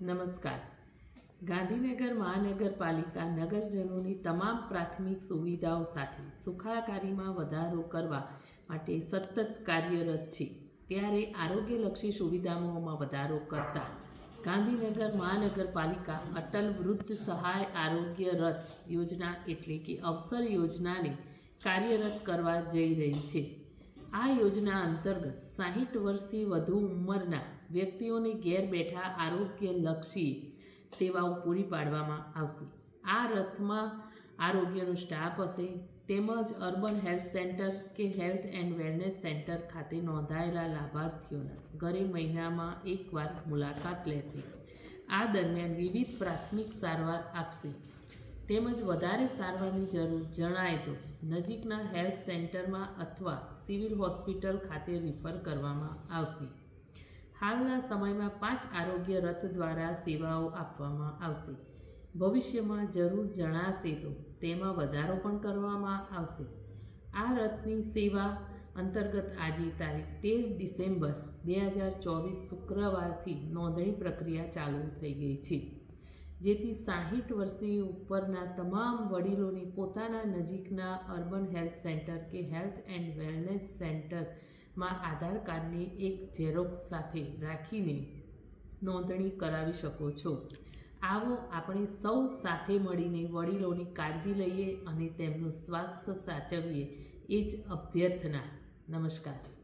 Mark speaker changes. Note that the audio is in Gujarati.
Speaker 1: નમસ્કાર. ગાંધીનગર મહાનગરપાલિકા નગરજનોની તમામ પ્રાથમિક સુવિધાઓ સાથે સુખાકારીમાં વધારો કરવા માટે સતત કાર્યરત છે. ત્યારે આરોગ્યલક્ષી સુવિધાઓમાં વધારો કરતા ગાંધીનગર મહાનગરપાલિકા અટલ વૃદ્ધ સહાય આરોગ્ય રથ યોજના એટલે કે અવસર યોજનાને કાર્યરત કરવા જઈ રહી છે. આ યોજના અંતર્ગત સાહીઠ વર્ષથી વધુ ઉંમરના વ્યક્તિઓને ઘેર બેઠા આરોગ્યલક્ષી સેવાઓ પૂરી પાડવામાં આવશે. આ રથમાં આરોગ્યનો સ્ટાફ હશે તેમજ અર્બન હેલ્થ સેન્ટર કે હેલ્થ એન્ડ વેલનેસ સેન્ટર ખાતે નોંધાયેલા લાભાર્થીઓના ઘરે મહિનામાં એકવાર મુલાકાત લેશે. આ દરમિયાન વિવિધ પ્રાથમિક સારવાર આપશે. તેમજ વધારે સારવારની જરૂર જણાય તો નજીકના હેલ્થ સેન્ટરમાં અથવા સિવિલ હોસ્પિટલ ખાતે રિફર કરવામાં આવશે. હાલના સમયમાં પાંચ આરોગ્ય રથ દ્વારા સેવાઓ આપવામાં આવશે. ભવિષ્યમાં જરૂર જણાશે તો તેમાં વધારો પણ કરવામાં આવશે. આ રથની સેવા અંતર્ગત આજે તારીખ તેર ડિસેમ્બર બે હજાર ચોવીસ શુક્રવારથી નોંધણી પ્રક્રિયા ચાલુ થઈ ગઈ છે. જેથી સાહીઠ વર્ષની ઉપરના તમામ વડીલોની પોતાના નજીકના અર્બન હેલ્થ સેન્ટર કે હેલ્થ એન્ડ વેલનેસ સેન્ટરમાં આધાર કાર્ડની એક ઝેરોક્સ સાથે રાખીને નોંધણી કરાવી શકો છો. આવો આપણે સૌ સાથે મળીને વડીલોની કાળજી લઈએ અને તેમનું સ્વાસ્થ્ય સાચવીએ. એ જ અભ્યર્થના. નમસ્કાર.